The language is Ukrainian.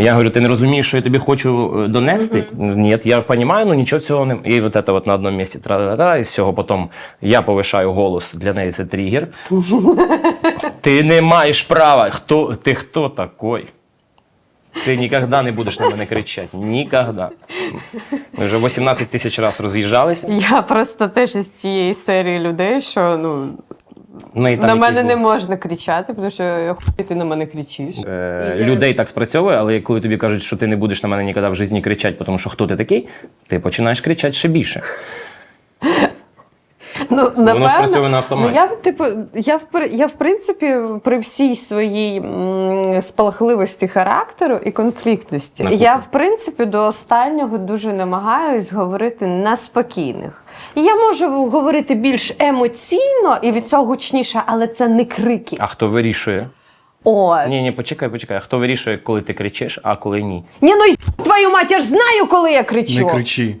Я говорю, ти не розумієш, що я тобі хочу е, донести? Ні, я розумію, ну нічого цього не. І от це от на одному місці тра-та-та, і з цього потім я повишаю голос, для неї це тригер. ти не маєш права. Хто, ти хто такий? Ти ніколи не будеш на мене кричати. Ніколи. Ми вже 18 тисяч разів роз'їжджалися. Я просто теж із тієї серії людей, що ну Ну, і там на якийсь мене не можна кричати, тому що хуй ти на мене кричиш. е, я- Людей так спрацьовує, але коли тобі кажуть, що ти не будеш на мене ніколи в житті кричати, тому що хто ти такий, ти починаєш кричати ще більше. Ну, Воно спрацьовує на Ну, автоматі. я, б, типу, я, в, я, в принципі, при всій своїй м, спалахливості характеру і конфліктності, На я, в принципі, до останнього дуже намагаюсь говорити на спокійних. І я можу говорити більш емоційно і від цього гучніше, але це не крики. А хто вирішує? О, Ні, ні, почекай, почекай. А хто вирішує, коли ти кричиш, а коли ні? ні, ну й твою мать, я ж знаю, коли я кричу. Не кричи.